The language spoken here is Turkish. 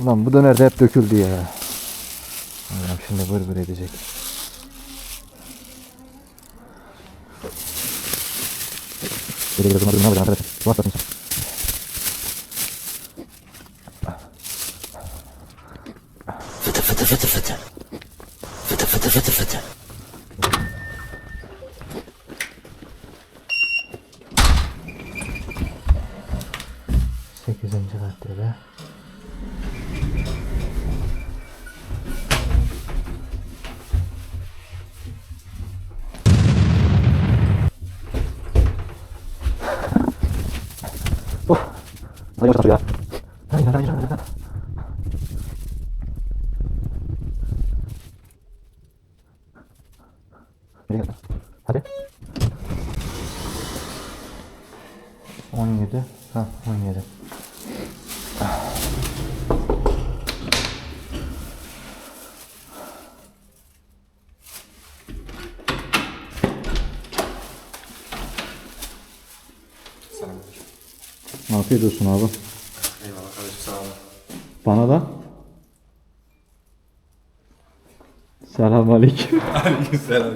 Ulan bu döner de hep döküldü ya. Allah'ım şimdi vır vır edecek. Biraz umarım ne yapacağım arkadaşlar. Bu hafta inşallah. Sekizinci maddede. Hadi yavaş ya. Hadi hadi hadi hadi. Hadi. Hadi. 17. Ha 17. Afiyet olsun abi. Eyvallah kardeşim sağ olun. Bana da. Selamünaleyküm. Aleykümselam.